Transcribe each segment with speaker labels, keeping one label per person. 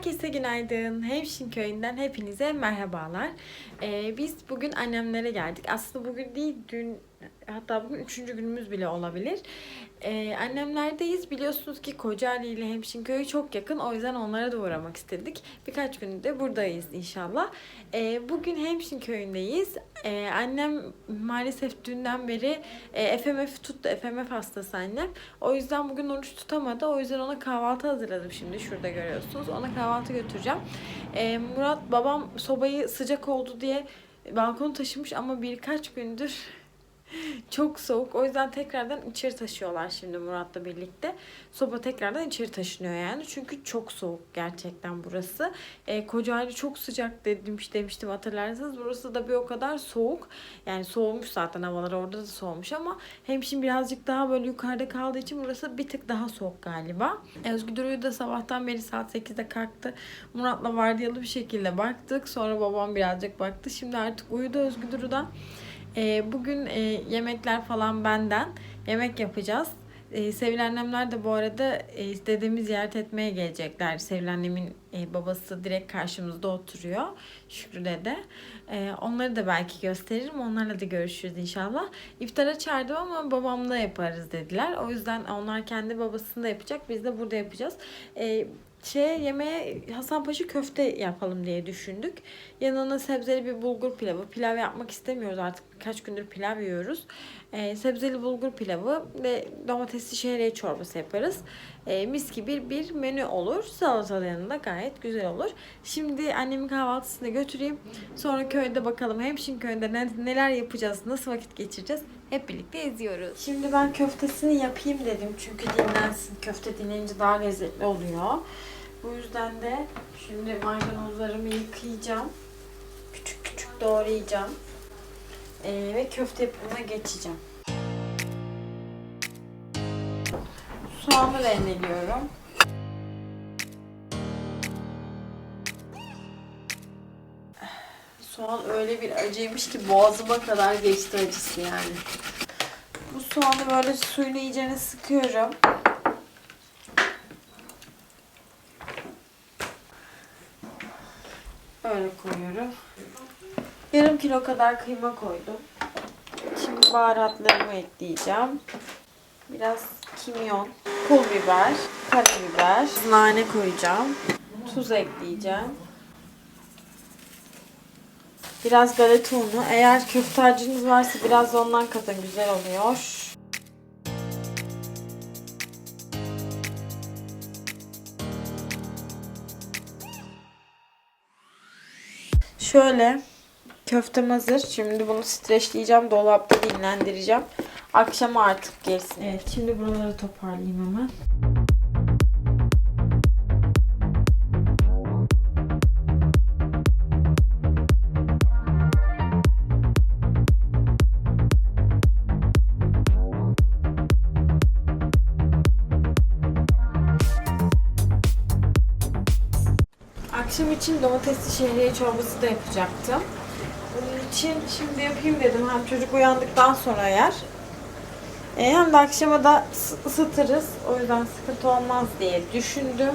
Speaker 1: Herkese günaydın. Hemşin köyünden hepinize merhabalar. Ee, biz bugün annemlere geldik. Aslında bugün değil, dün hatta bugün üçüncü günümüz bile olabilir. Ee, annemlerdeyiz. Biliyorsunuz ki Kocaeli ile Hemşin köyü çok yakın. O yüzden onlara da uğramak istedik. Birkaç gündür de buradayız inşallah. Ee, bugün Hemşin köyündeyiz. Ee, annem maalesef dünden beri e, FMF tuttu. FMF hastası annem. O yüzden bugün oruç tutamadı. O yüzden ona kahvaltı hazırladım şimdi. Şurada görüyorsunuz. Ona kahvaltı götüreceğim. Ee, Murat babam sobayı sıcak oldu diye balkonu taşımış ama birkaç gündür çok soğuk. O yüzden tekrardan içeri taşıyorlar şimdi Murat'la birlikte. Soba tekrardan içeri taşınıyor yani. Çünkü çok soğuk gerçekten burası. E, Kocaeli çok sıcak dedim, demiştim hatırlarsanız. Burası da bir o kadar soğuk. Yani soğumuş zaten havalar orada da soğumuş ama hem şimdi birazcık daha böyle yukarıda kaldığı için burası bir tık daha soğuk galiba. E, Özgür Duru'yu da sabahtan beri saat 8'de kalktı. Murat'la vardiyalı bir şekilde baktık. Sonra babam birazcık baktı. Şimdi artık uyudu Özgür Duru da. E, bugün e, yemekler falan benden. Yemek yapacağız. E, Sevil annemler de bu arada e, dedemi ziyaret etmeye gelecekler. Sevil annemin e, babası direkt karşımızda oturuyor. Şükrü dede. E, onları da belki gösteririm. Onlarla da görüşürüz inşallah. İftara çağırdım ama babamla yaparız dediler. O yüzden onlar kendi babasında yapacak. Biz de burada yapacağız. E, şey yemeğe Hasanpaşa köfte yapalım diye düşündük. Yanına sebzeli bir bulgur pilavı. Pilav yapmak istemiyoruz artık. Birkaç gündür pilav yiyoruz. Ee, sebzeli bulgur pilavı ve domatesli şehriye çorbası yaparız. Ee, mis gibi bir menü olur. Salata da yanında gayet güzel olur. Şimdi annemin kahvaltısını götüreyim. Sonra köyde bakalım Hemşin köyünde ne- neler yapacağız, nasıl vakit geçireceğiz hep birlikte izliyoruz. Şimdi ben köftesini yapayım dedim. Çünkü dinlensin. Köfte dinlenince daha lezzetli oluyor. Bu yüzden de şimdi maydanozlarımı yıkayacağım. Küçük küçük doğrayacağım. Ee, ve köfte yapımına geçeceğim. Soğanı rendeliyorum. Soğan öyle bir acıymış ki boğazıma kadar geçti acısı yani. Bu soğanı böyle suyunu iyicene sıkıyorum. Öyle koyuyorum. Yarım kilo kadar kıyma koydum. Şimdi baharatlarımı ekleyeceğim. Biraz kimyon, pul biber, karabiber, nane koyacağım. Tuz ekleyeceğim. Biraz galeta unu. Eğer köfte varsa biraz da ondan katın güzel oluyor. Şöyle köftem hazır. Şimdi bunu streçleyeceğim. Dolapta dinlendireceğim. Akşama artık gelsin. Evet şimdi buraları toparlayayım hemen. Akşam için domatesli şehriye çorbası da yapacaktım. Bunun için şimdi yapayım dedim. Hem çocuk uyandıktan sonra yer. E, hem de akşama da ısı- ısıtırız. O yüzden sıkıntı olmaz diye düşündüm.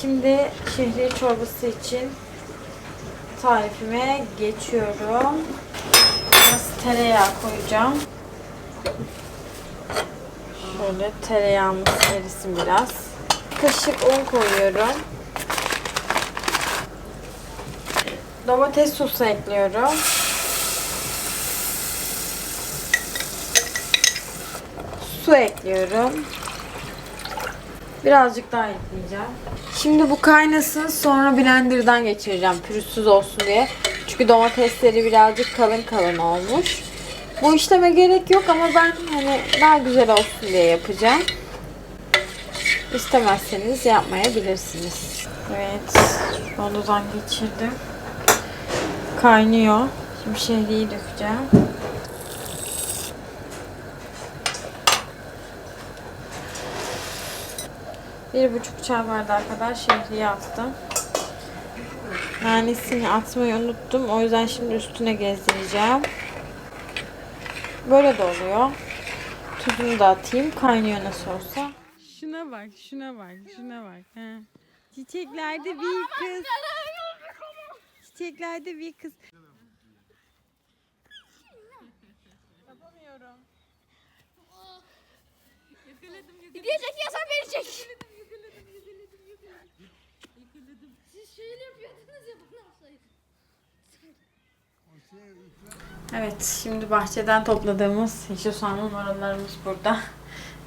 Speaker 1: Şimdi şehriye çorbası için tarifime geçiyorum. Biraz tereyağı koyacağım. Şöyle tereyağımız erisin biraz. Kaşık un koyuyorum. Domates sosu ekliyorum. Su ekliyorum. Birazcık daha ekleyeceğim. Şimdi bu kaynasın sonra blenderdan geçireceğim pürüzsüz olsun diye. Çünkü domatesleri birazcık kalın kalın olmuş. Bu işleme gerek yok ama ben hani daha güzel olsun diye yapacağım. İstemezseniz yapmayabilirsiniz. Evet, rondodan geçirdim. Kaynıyor. Şimdi şehriyi dökeceğim. Bir buçuk çay bardağı kadar şehriye attım. Nanesini atmayı unuttum. O yüzden şimdi üstüne gezdireceğim. Böyle de oluyor. Tuzunu da atayım. Kaynıyor nasıl olsa. Şuna bak, şuna bak, şuna bak. He. Çiçeklerde bir kız. Çiçeklerde bir kız. Yapamıyorum.
Speaker 2: Video çekiyorsan beni çek. Siz şöyle yapıyordunuz ya bana yapsaydın.
Speaker 1: Evet, şimdi bahçeden topladığımız yeşil soğanlı marullarımız burada.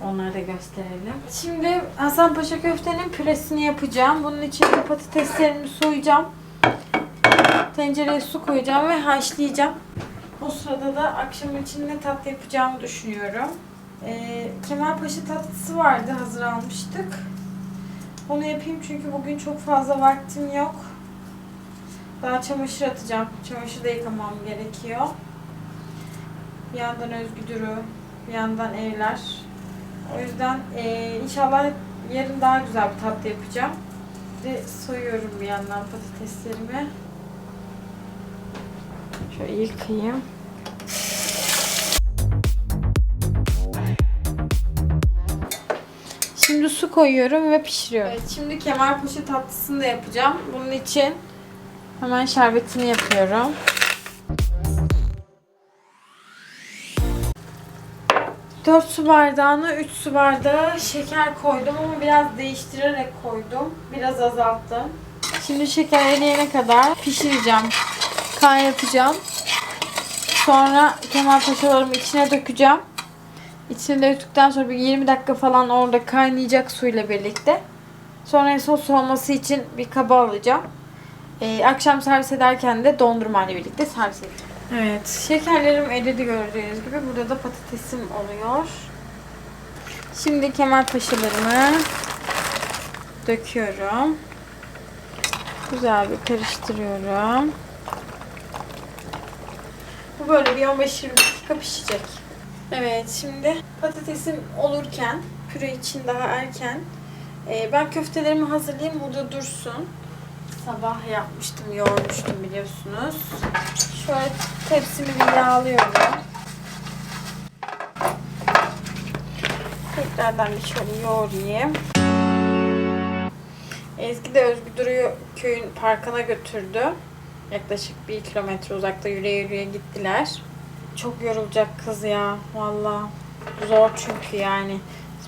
Speaker 1: Onları da gösterelim. Şimdi Hasanpaşa köftenin püresini yapacağım. Bunun için de patateslerimi soyacağım. Tencereye su koyacağım ve haşlayacağım. O sırada da akşam için ne tatlı yapacağımı düşünüyorum. Ee, Kemalpaşa tatlısı vardı, hazır almıştık. Onu yapayım çünkü bugün çok fazla vaktim yok. Daha çamaşır atacağım. Çamaşır da yıkamam gerekiyor. Bir yandan özgüdürü, bir yandan evler. O yüzden eee, inşallah yarın daha güzel bir tatlı yapacağım. Ve soyuyorum bir yandan patateslerimi. Şöyle yıkayayım. Şimdi su koyuyorum ve pişiriyorum. Evet, şimdi kemalpaşa tatlısını da yapacağım. Bunun için Hemen şerbetini yapıyorum. Dört su bardağına 3 su bardağı şeker koydum ama biraz değiştirerek koydum. Biraz azalttım. Şimdi şeker eriyene kadar pişireceğim. Kaynatacağım. Sonra kemal paşalarımı içine dökeceğim. İçine döktükten sonra bir 20 dakika falan orada kaynayacak suyla birlikte. Sonra en son soğuması için bir kaba alacağım. Ee, akşam servis ederken de dondurma ile birlikte servis edeceğim. Evet, şekerlerim eridi gördüğünüz gibi. Burada da patatesim oluyor. Şimdi kemal paşalarımı döküyorum. Güzel bir karıştırıyorum. Bu böyle bir 15-20 dakika pişecek. Evet, şimdi patatesim olurken, püre için daha erken, e, ben köftelerimi hazırlayayım, burada dursun. Sabah yapmıştım, yoğurmuştum biliyorsunuz. Şöyle tepsimi bir yağlıyorum. Tekrardan bir şöyle yoğurayım. Ezgi de Özgüdür'ü köyün parkına götürdü. Yaklaşık bir kilometre uzakta yürüye yürüye gittiler. Çok yorulacak kız ya valla. Zor çünkü yani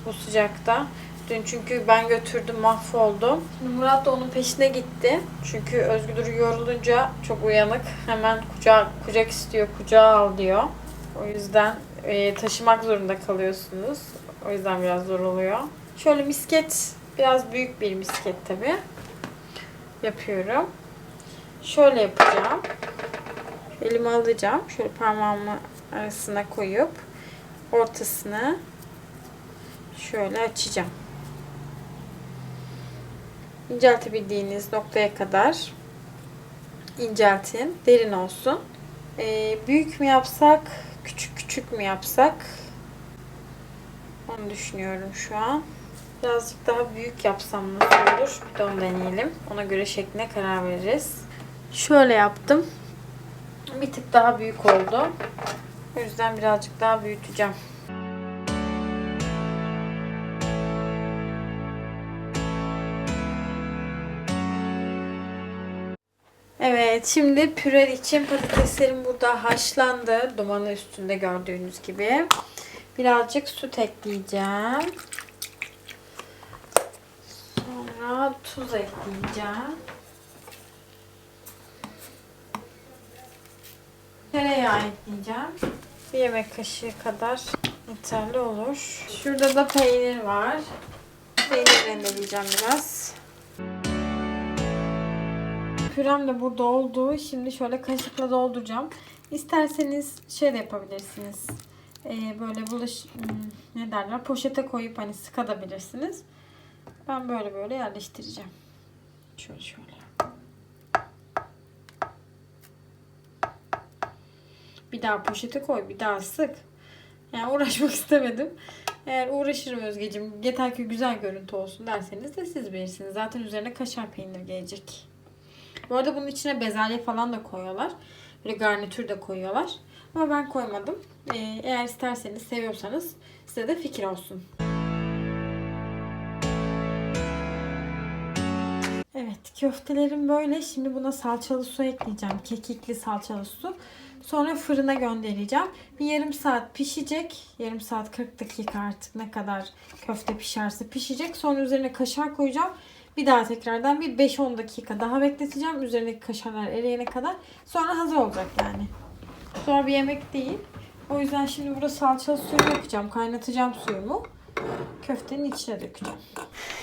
Speaker 1: bu sıcakta. Dün çünkü ben götürdüm mahvoldum. Şimdi Murat da onun peşine gitti. Çünkü Özgür yorulunca çok uyanık. Hemen kucak, kucak istiyor, kucağa al diyor. O yüzden e, taşımak zorunda kalıyorsunuz. O yüzden biraz zor oluyor. Şöyle misket, biraz büyük bir misket tabi. Yapıyorum. Şöyle yapacağım. Elimi alacağım. Şöyle parmağımı arasına koyup ortasını şöyle açacağım. İnceltebildiğiniz noktaya kadar inceltin. Derin olsun. Ee, büyük mü yapsak, küçük küçük mü yapsak? Onu düşünüyorum şu an. Birazcık daha büyük yapsam nasıl olur? Bir de onu deneyelim. Ona göre şekline karar veririz. Şöyle yaptım. Bir tık daha büyük oldu. O yüzden birazcık daha büyüteceğim. Evet, şimdi püre için patateslerim burada haşlandı. Dumanı üstünde gördüğünüz gibi. Birazcık süt ekleyeceğim. Sonra tuz ekleyeceğim. Tereyağı ekleyeceğim. Bir yemek kaşığı kadar yeterli olur. Şurada da peynir var. Peynir rendeleyeceğim biraz. Pürem de burada oldu. Şimdi şöyle kaşıkla dolduracağım. İsterseniz şey de yapabilirsiniz. Ee, böyle bulaş hmm, ne derler poşete koyup hani sıkabilirsiniz. Ben böyle böyle yerleştireceğim. Şöyle şöyle. Bir daha poşete koy, bir daha sık. Yani uğraşmak istemedim. Eğer uğraşırım Özgeciğim, yeter ki güzel görüntü olsun derseniz de siz bilirsiniz. Zaten üzerine kaşar peynir gelecek. Bu arada bunun içine bezelye falan da koyuyorlar. Böyle garnitür de koyuyorlar. Ama ben koymadım. Ee, eğer isterseniz, seviyorsanız size de fikir olsun. Evet köftelerim böyle. Şimdi buna salçalı su ekleyeceğim. Kekikli salçalı su. Sonra fırına göndereceğim. Bir yarım saat pişecek. Yarım saat 40 dakika artık ne kadar köfte pişerse pişecek. Sonra üzerine kaşar koyacağım. Bir daha tekrardan bir 5-10 dakika daha bekleteceğim. Üzerindeki kaşarlar eriyene kadar. Sonra hazır olacak yani. Sonra bir yemek değil. O yüzden şimdi burada salçalı suyu yapacağım. Kaynatacağım suyumu. Köftenin içine dökeceğim.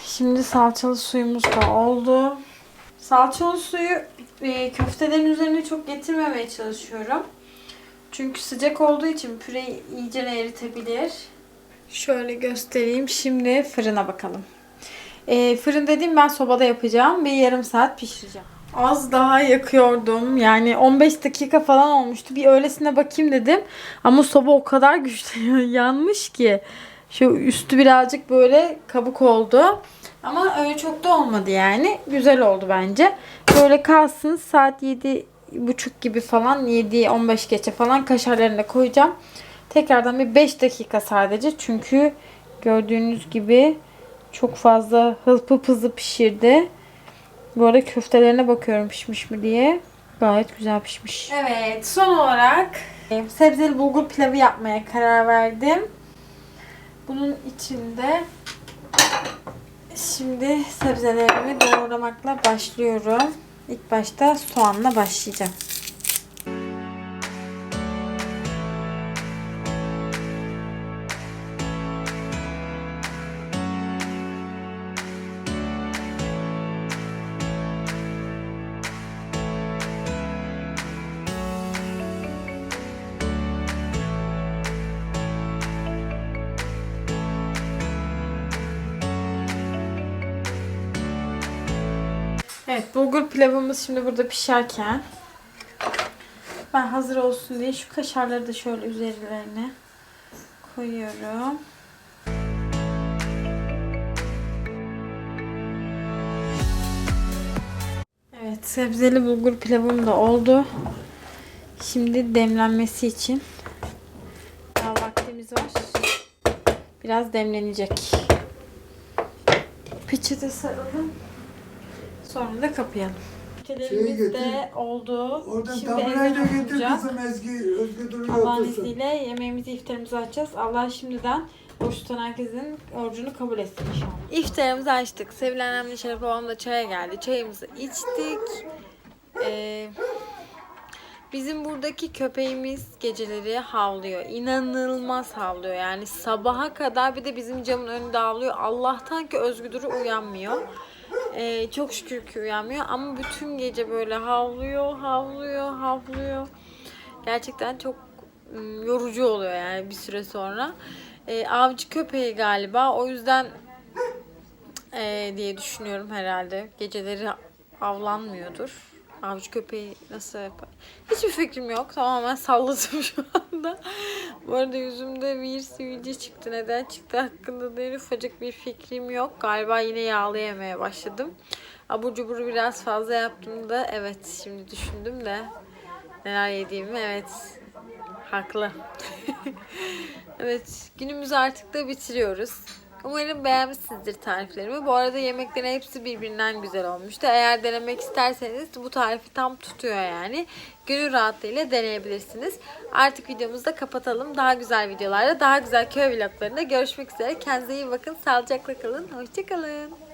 Speaker 1: Şimdi salçalı suyumuz da oldu. Salçalı suyu e, köftelerin üzerine çok getirmemeye çalışıyorum. Çünkü sıcak olduğu için püre iyice eritebilir. Şöyle göstereyim. Şimdi fırına bakalım. E, fırın dediğim ben sobada yapacağım ve yarım saat pişireceğim. Az daha yakıyordum. Yani 15 dakika falan olmuştu. Bir öylesine bakayım dedim. Ama soba o kadar güçlü yanmış ki. Şu üstü birazcık böyle kabuk oldu. Ama öyle çok da olmadı yani. Güzel oldu bence. Böyle kalsın saat 7 buçuk gibi falan 7-15 geçe falan kaşarlarını koyacağım. Tekrardan bir 5 dakika sadece. Çünkü gördüğünüz gibi çok fazla hılpı hızlı pişirdi. Bu arada köftelerine bakıyorum pişmiş mi diye. Gayet güzel pişmiş. Evet son olarak e, sebzeli bulgur pilavı yapmaya karar verdim. Bunun içinde şimdi sebzelerimi doğramakla başlıyorum. İlk başta soğanla başlayacağım. Evet bulgur pilavımız şimdi burada pişerken ben hazır olsun diye şu kaşarları da şöyle üzerlerine koyuyorum. Evet sebzeli bulgur pilavım da oldu. Şimdi demlenmesi için daha vaktimiz var. Biraz demlenecek. Peçete saralım. Sonra da kapayalım.
Speaker 3: Getir.
Speaker 1: de oldu.
Speaker 3: Oradan
Speaker 1: Şimdi
Speaker 3: tabureyi de
Speaker 1: ezan
Speaker 3: getir
Speaker 1: okunacak.
Speaker 3: kızım Ezgi. Özgü duruyor
Speaker 1: Allah'ın
Speaker 3: otursun.
Speaker 1: izniyle yemeğimizi, iftarımızı açacağız. Allah şimdiden oruç tutan herkesin orucunu kabul etsin inşallah. İftarımızı açtık. Sevilen annemle Şeref babam da çaya geldi. Çayımızı içtik. Ee, bizim buradaki köpeğimiz geceleri havlıyor. İnanılmaz havlıyor. Yani sabaha kadar bir de bizim camın önünde havlıyor. Allah'tan ki Özgü Duru uyanmıyor. Ee, çok şükür ki uyanmıyor ama bütün gece böyle havlıyor, havlıyor, havlıyor. Gerçekten çok yorucu oluyor yani bir süre sonra. Ee, avcı köpeği galiba o yüzden ee, diye düşünüyorum herhalde. Geceleri avlanmıyordur. Avcı köpeği nasıl yapar? Hiçbir fikrim yok. Tamamen salladım şu anda. Bu arada yüzümde bir sivilce çıktı. Neden çıktı hakkında da en ufacık bir fikrim yok. Galiba yine yağlı yemeye başladım. Abur cuburu biraz fazla yaptım da evet şimdi düşündüm de neler yediğimi evet haklı. evet günümüzü artık da bitiriyoruz. Umarım beğenmişsinizdir tariflerimi. Bu arada yemeklerin hepsi birbirinden güzel olmuştu. Eğer denemek isterseniz bu tarifi tam tutuyor yani. Gönül rahatlığıyla deneyebilirsiniz. Artık videomuzu da kapatalım. Daha güzel videolarda, daha güzel köy vloglarında görüşmek üzere. Kendinize iyi bakın. Sağlıcakla kalın. Hoşçakalın.